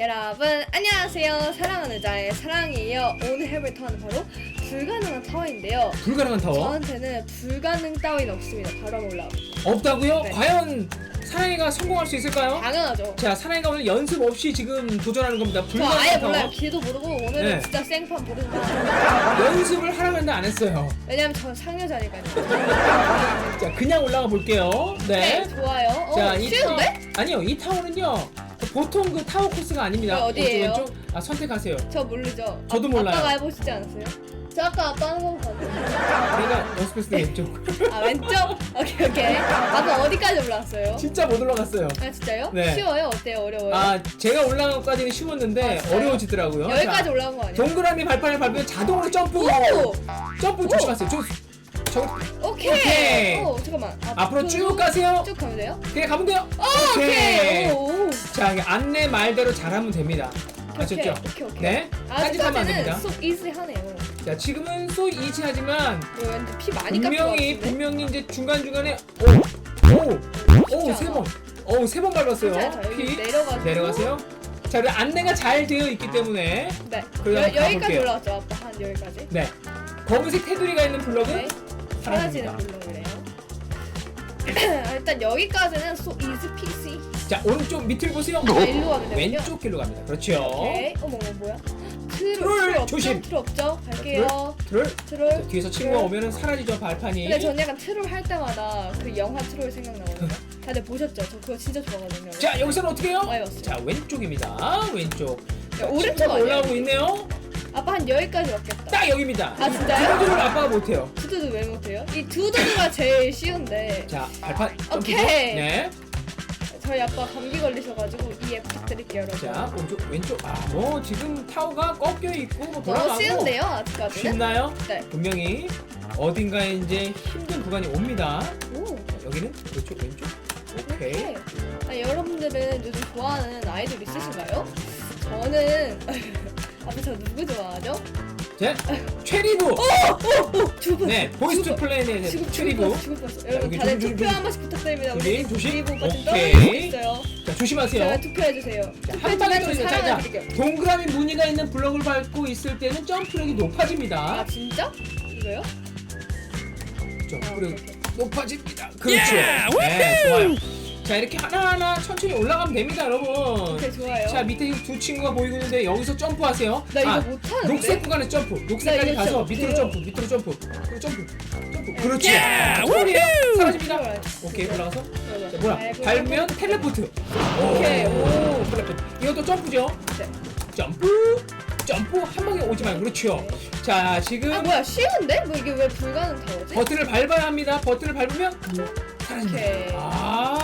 여러분 안녕하세요 사랑하는 자의 사랑이에요 오늘 해볼 터는 바로 불가능한 타워인데요 불가능한 타워? 저한테는 불가능 따윈 없습니다 바로 올라오고 없다고요? 네. 과연 사나이가 성공할 수 있을까요? 당연하죠. 자, 사나이가 오늘 연습 없이 지금 도전하는 겁니다. 저 아예 불가능한 몰라요. 길도 모르고 오늘은 네. 진짜 생판 모르는 연습을 하라고 안 했어요. 왜냐면 전 상여자니까요. 자, 그냥 올라가 볼게요. 네. 네. 좋아요. 어, 이 쉬운데? 아니요, 이 타워는요. 보통 그 타워 코스가 아닙니다. 어, 어디예요? 아 선택하세요. 저 모르죠. 저도 아, 몰라요. 아빠가 해보시지 않았어요? 저 아까 아빠 하는 거 봤어요. 내가 연습했을 때 왼쪽. 아 왼쪽? 오케이 오케이. 아까 어디까지 올라왔어요? 진짜 못 올라갔어요. 아 진짜요? 네. 쉬워요? 어때요? 어려워요? 아 제가 올라간 것까지는 쉬웠는데 아, 어려워지더라고요. 여기까지 자, 올라온 거 아니에요? 동그라미 발판에 밟으면 자동으로 점프. 오! 점프 조심하세요. 저, 저 오케이. 오케이. 오 잠깐만. 아, 앞으로 쭉 가세요. 쭉 가면 돼요? 그냥 가면 돼요. 오, 오케이. 오, 오, 자 안내 말대로 잘하면 됩니다. 아, 아셨죠? 오케이, 오케이. 네. 아, 편집하면 아직까지는 속 이스하네요. 자, 지금은 소 이지하지만 근데 피 많이 분명히 분명히 이제 중간 중간에 오오오세번오세번 밟았어요. 피 내려가지고. 내려가세요. 자, 그리고 안내가 잘 되어 있기 때문에 네. 그리고 여, 여기까지 올라왔죠. 아빠 한 여기까지. 네 검은색 테두리가 있는 블럭은 네. 사라지는 블럭이래요. 아, 일단 여기까지는 소 이스 피시 자 오른쪽 밑을 보세요. 어. 아, 일로 가면 되요 왼쪽 길로 갑니다. 그렇죠. 오케이. 어머 어머 뭐야? 트롤, 트롤 조심. 트롤 없죠? 갈게요. 트롤. 트롤. 트롤. 뒤에서 친구가 오면은 사라지죠 발판이. 근데 전 약간 트롤 할 때마다 그 영화 트롤 생각나거든요. 다들 보셨죠? 저 그거 진짜 좋아하거든요. 자 여기서는 어떻게 해요? 아, 자 왼쪽입니다. 왼쪽. 네, 야, 오른쪽 올라오고 있네요. 아빠 한 여기까지 왔겠다. 딱 여기입니다. 아 진짜요? 두두를 아빠가 못해요. 두두도 왜 못해요? 이 두두가 제일 쉬운데. 자 발판. 오케이. 네. 저희 아빠 감기 걸리셔가지고 이앱 부탁드릴게요 여러분. 자 오른쪽 왼쪽 아 뭐 지금 타워가 꺾여 있고 뭐 돌아가고 뭐 쉬운데요 아직까지 쉽나요? 네. 분명히 어딘가에 이제 힘든 구간이 옵니다. 오. 자, 여기는 왼쪽 왼쪽 오케이. 네. 아, 여러분들은 요즘 좋아하는 아이돌 있으신가요? 아. 저는 아, 앞에 저 누구 좋아하죠? 제 최리부. 어, 어, 어, 두분 네 보이스 플래닛의 지금 최리부. 죽을 뻔했어. 여러분 다들 좀- 투표 한 번씩 부탁드립니다. 우리 조심, 오케이. 자 조심하세요. 투표해 주세요. 한 방에 떨어지는 자, 자 동그라미 무늬가 있는 블럭을 밟고 있을 때는 점프력이 높아집니다. 아 진짜? 이거요? 점프력 아, 높아집니다. 그렇죠. 네, 좋아요. 자 이렇게 하나하나 천천히 올라가면 됩니다 여러분. 네 좋아요. 자 밑에 두 친구가 보이고 있는데 여기서 점프하세요. 나 이거 아, 못하는데? 녹색 구간에 점프. 녹색까지 가서 진짜 밑으로 점프 밑으로 점프. 점프 점프. 예. 그렇지. 예! 우리 사라집니다. 오케이 올라가서. 자, 뭐야? 발면 텔레포트. 오케이 오. 이것도 점프죠? 네. 점프 점프. 한 방에 오지 말고. 그렇죠. 네. 자 지금 아 뭐야? 쉬운데? 뭐 이게 왜 불가능한 거지? 버튼을 밟아야 합니다. 버튼을 밟으면 네. 사라집니다. 아.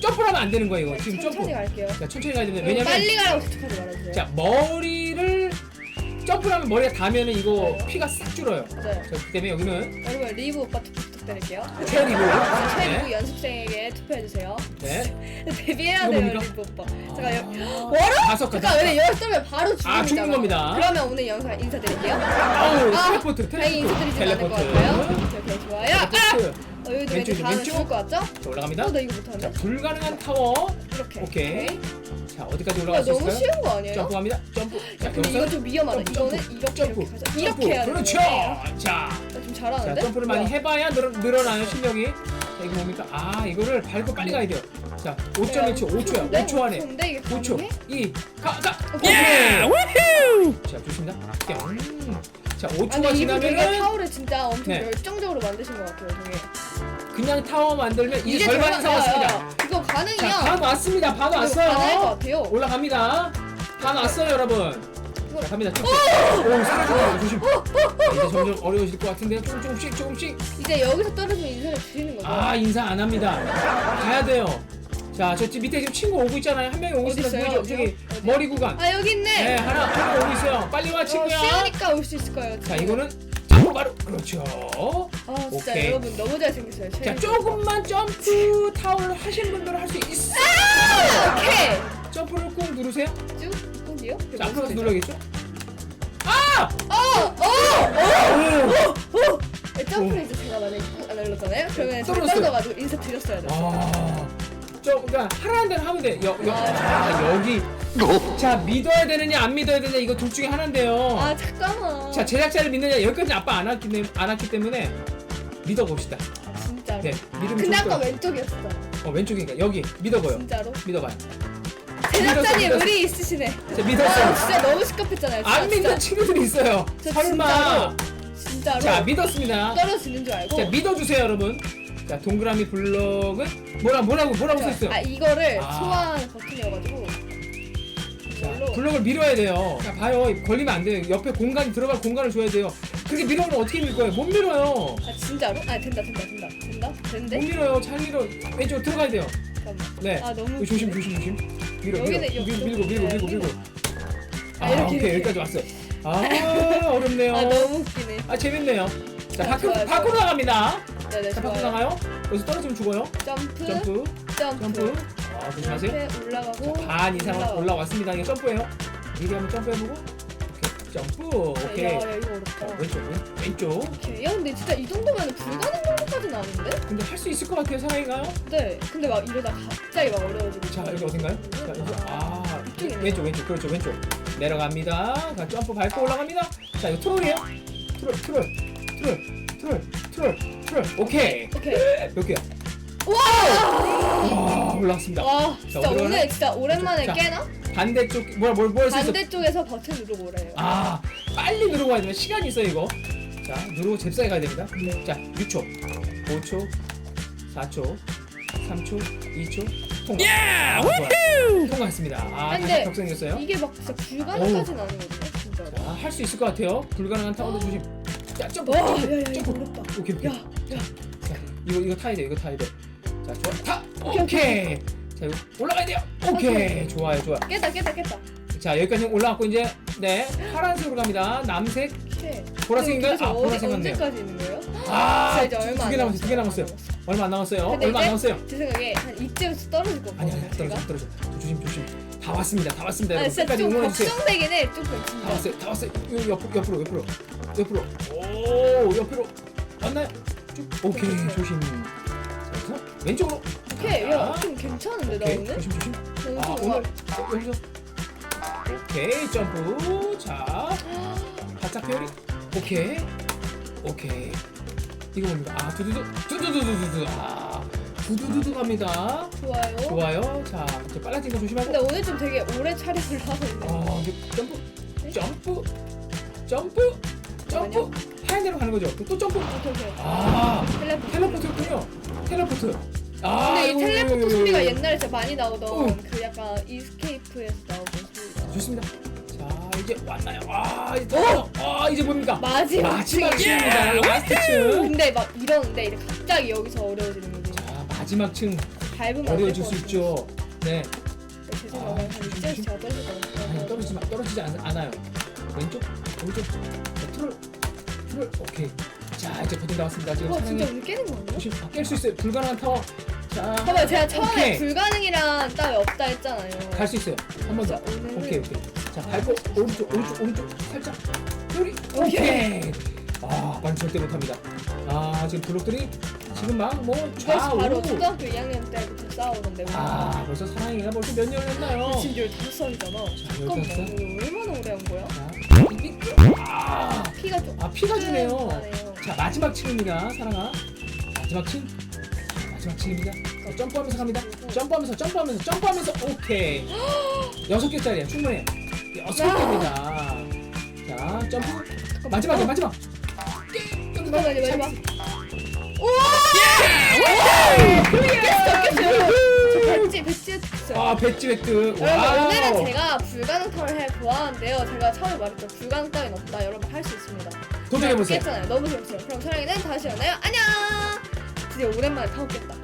자, 점프를 하면 안 되는 거예요, 이거. 지금 점프. 천천히 갈게요. 자, 천천히 가야 됩니다. 왜냐면 빨리 가라고 부탁하지 말아주세요. 자, 머리를 점프를 하면 머리가 닿으면은 이거 네. 피가 싹 줄어요. 자, 그렇기 때문에 여기는 여러분 리브 오빠 투표 부탁드릴게요. 체리고. 최리브 네. 연습생에게 투표해주세요. 네. 데뷔해야 이거 돼요 뭡니까? 리브 오빠. 제가 여, 아, 뭐라? 다섯 가. 잠깐 왜 여기 뜨면 바로 죽습니다. 아, 죽는 겁니다. 그러면 오늘 영상 인사드릴게요. 아우, 아, 텔레포트, 다행히 텔레포트. 인사드리지 않을 것. 같아요. 오케이, 오케이 좋아요. 아! 텔레포트. 어, 여기도 왠지 왼쪽이죠, 다음에 왼쪽. 죽을 것 같죠? 자, 올라갑니다. 어, 나 이거 자, 못하는데? 불가능한 타워. 이렇게. 오케이. 자, 어디까지 야, 올라갈 수 너무 있을까요? 쉬운 거 아니에요? 점프합니다. 점프. 자, 근데 이거 여기서 좀 위험하다. 점프, 이거는 점프, 이렇게 점프. 이렇게 가자. 점프. 이렇게 해야 되는 그렇죠. 거예요. 자, 나좀 자, 잘하는데? 점프를 많이 뭐야? 해봐야 늘, 늘어나요 실력이. 자, 이거 뭡니까? 아, 이거를 밟고 빨리 가야 돼요. 자, 5.1초, 5초야. 5초 안에. 근데 이게 5초. 가능해? 2, 가, 가. 오케이. 자, 좋습니다. 음. 자, 아니 5초가 이분 되게 지나면은 타워를 진짜 엄청 네. 열정적으로 만드신 것 같아요, 되게. 그냥 타워 만들면 이제 절반 이상 야, 왔습니다. 야, 이거 가능이야. 자, 반 왔습니다. 반 이거 가능할 것 왔어요. 같아요. 올라갑니다. 반 왔어요, 여러분. 자, 갑니다. 쭉쭉. 오, 사라져요. 조심. 자, 이제 점점 어려워질 것 같은데요. 조금 조금씩 조금씩. 이제 여기서 떨어지면 인사를 드리는 거죠. 아, 인사 안 합니다. 가야 돼요. 자, 저 지- 밑에 지금 친구 오고 있잖아요. 한 명이 오고 어디 있어요. 있어요? 보이죠? 어디요? 저기 어디? 머리 구간. 아 여기 있네. 네, 하나 하나 오고 있어요. 빨리 와 어, 친구야. 쉬우니까 올 수 있을 거예요. 자, 지금. 이거는 점프 바로 그렇죠. 아 진짜 오케이. 여러분 너무 잘생겼어요. 자. 조금만 점프 타월 하시는 분들은 할 수 있어. 오케이. 점프를 꾹 누르세요. 쭉 꼭이요? 자, 앞으로 눌러야겠죠? 아! 어! 어! 오! 네, 점프를 이제 제가 만약에 꾹안 눌렀잖아요. 그러면 제가 떨어졌어요. 떨어져가지고 인사 드렸어야 돼. 아, 좀 그러니까 하라는 대로 하면 돼. 여, 여, 아. 아, 여기. 자, 믿어야 되느냐 안 믿어야 되느냐 이거 둘 중에 하나인데요. 아 잠깐만. 자, 제작자를 믿느냐 여기까지 아빠 안 왔기, 때문에- 안 왔기 때문에 믿어봅시다. 진짜로. 네, 믿으면 근데 좋을 아까 거예요. 왼쪽이었어. 어, 왼쪽이니까 여기 믿어봐요. 진짜로. 믿어봐요. 제작자님 믿었어, 의리 있으시네. 자, 와 믿었어요. 진짜 너무 시끄럽잖아요. 진짜, 안 믿는 친구들이 있어요. 저 설마. 진짜로 자, 믿었습니다. 떨어지는 줄 알고. 자, 믿어주세요, 여러분. 자, 동그라미 블럭은 뭐라 뭐라고 뭐라고 써 있어요? 아 이거를 아. 소환 버튼이어가지고 블럭을 밀어야 돼요. 자, 봐요. 걸리면 안 돼요. 옆에 공간 들어갈 공간을 줘야 돼요. 그렇게 밀어면 어떻게 밀 거예요? 못 밀어요. 아 진짜로? 아 된다 된다 된다 된다 못 된대? 밀어요. 잘 밀어. 왼쪽 들어가야 돼요. 잠깐만 네. 아 너무 어, 조심. 조심 조심. 밀어 밀어. 여기는 밀, 여기, 밀고 밀고 밀고 밀고. 아, 아, 이렇게, 오케이 이렇게. 여기까지 왔어요. 아 어렵네요. 아 너무 웃기네 아 재밌네요. 자 자, 밖으로 좋아요, 밖으로. 나갑니다. 네네 자 밖으로 좋아요 나가요. 여기서 떨어지면 죽어요. 점프 점프 점프 점프. 아 조심하세요. 올라가고 반 이상 올라와. 올라왔습니다. 이게 점프예요. 미리 한번 점프해보고. 오케이 점프. 오케이. 야, 야 이거 자, 어렵다 왼쪽 왼, 왼쪽. 오케이 야 근데 진짜 이 정도면 불가능 정도까지는 아닌데? 근데 할 수 있을 것 같아요 사랑이가요? 네 근데 막 이러다 갑자기 막 어려워지고 자 여기 어딘가요? 자 여기 아 이쪽이네요. 왼쪽 왼쪽 그렇죠 왼쪽 내려갑니다. 자 점프 밟고 올라갑니다. 자 이거 트롤이에요? 트롤 트롤 트롤 트롤 트롤 트롤 오케이 오케이 몇 개야? 와! 와 올라왔습니다. 와 진짜 오늘 가나? 진짜 오랜만에 자, 깨나? 반대쪽 뭐야 뭘뭘수 있어? 반대쪽에서 버튼 누르고 오래요. 아 빨리 누르고 가야 되면 시간이 있어요 이거. 자 누르고 잽싸게 가야 됩니다. 자 6초 5초 4초 3초 2초 통과. 아, 좋아요. 통과했습니다. 아 근데 다시 벽 생겼어요? 이게 막 진짜 불가능까지는 아니거든요 진짜로. 자할 수 있을 것 같아요. 불가능한 타워도 조심. 자 점프. 와 야야 점프 이거 점프. 어렵다. 오케이 오케이. 야, 야. 자 이거 이거 타야 돼 이거 타야 돼 자 좋아 타 오케이, 오케이 자 이거 올라가야 돼요 오케이 오케이. 좋아요 좋아 깼다 깼다 깼다 자 여기까지 올라왔고 이제 네 파란색으로 갑니다 남색 보라색인가요? 그래서 아 어디- 보라색 같네요 언제까지 있는 거예요? 아, 진짜 이제 얼마 두개안 남았어요. 두 개 남았어요. 얼마 안 남았어요. 근데 얼마 안 이제 남았어요. 제 생각에 한 이쯤에서 떨어질 것 아니 같거든요 아니 떨어져 제가 떨어져. 조심 조심. 다 왔습니다. 다 왔습니다. 아 여러분 진짜 끝까지 좀 응원해 주세요. 걱정되긴 해 조금 다 진짜 왔어요. 다 왔어요. 요, 옆 옆으로 옆으로 옆으로. 오 옆으로 왔나요? 쭉. 오케이 됐어요. 조심. 자, 그래서 왼쪽으로. 오케이 자, 야좀 괜찮은데 나 오케이 오늘? 조심 조심. 나아 오늘 오늘 어, 여기서. 오케이 점프. 자 바짝 페어리. 오케이 오케이. 이거 뭡니까? 아 두두두 두 두두두두두. 아 두두두두 갑니다. 좋아요 좋아요. 자, 이제 빨라진 거 조심하고. 근데 오늘 좀 되게 오래 차림을 하고 있네 어, 이제 점프, 점프, 점프, 점프. 하얀 데로 가는 거죠. 또, 또 점프. 오케이 오케이 아, 텔레포트 텔레포트였군요. 텔레포트. 아, 근데 이 이거, 텔레포트 이거, 이거, 소리가. 옛날에 진짜 많이 나오던 어. 그 약간 이스케이프에서 나오던 소리가 좋습니다. 자, 이제 왔나요? 아, 이제 어? 아, 이제 뭡니까? 마지막 마지막. 층입니다. 라스트 층. 근데 막 이러는데 이제 갑자기 여기서 어려워지는 거지 자, 마지막 층 밟으면 어려워질 수 있죠. 네. 제 생각에 아, 한 조심, 이쯤에서 조심. 제가 떨어질 것 아니, 같아요 떨어지지 마, 떨어지지 않, 않아요. 왼쪽, 오른쪽, 자, 트롤, 트롤, 오케이. 자, 이제 버튼 나왔습니다. 지금 와 사랑이 진짜 오늘 깨는 거 아니야? 조심 아, 깰수 있어요. 불가능한 타워. 자, 봐봐요 제가 처음에 오케이. 불가능이란 따위 없다 했잖아요 갈 수 있어요. 한 번 더. 오늘 오케이, 오케이. 자, 밟고 오른쪽, 오른쪽, 오른쪽 살짝. 요리. 오케이. 아, 난 절대 못합니다. 아, 지금 블록들이 지금 막뭐 이것이 바로 좌우. 초등학교 2학년 때부터 싸우던데 우리. 아, 벌써 사랑이가 벌써 몇 년을 했나요? 지금 15살이잖아 잠깐만 열다섯 살? 이거 얼마나 오래 한 거야? 자, 이- 아, 피가 좀 아, 피가 주네요. 나네요. 자, 마지막 층입니다, 사랑아. 마지막 층. 마지막 층입니다. 자, 점프하면서 갑니다. 점프하면서, 점프하면서, 점프하면서. 오케이. 여섯 개짜리야, 충분해요. 여섯 야. 개입니다. 자, 점프. 마지막이야, 마지막. 예! 깼어 깼어요 저 배지 배지 했어요 아, 배지 획득. 여러분 와우. 오늘은 제가 불가능 털을 해 보았는데요 제가 처음에 말했죠 불가능 따윈 없다 여러분 할 수 있습니다 도전해보세요. 깼잖아요. 너무 재밌어요 그럼 사랑이는 다시 만나요. 안녕! 드디어 오랜만에 타고 깼다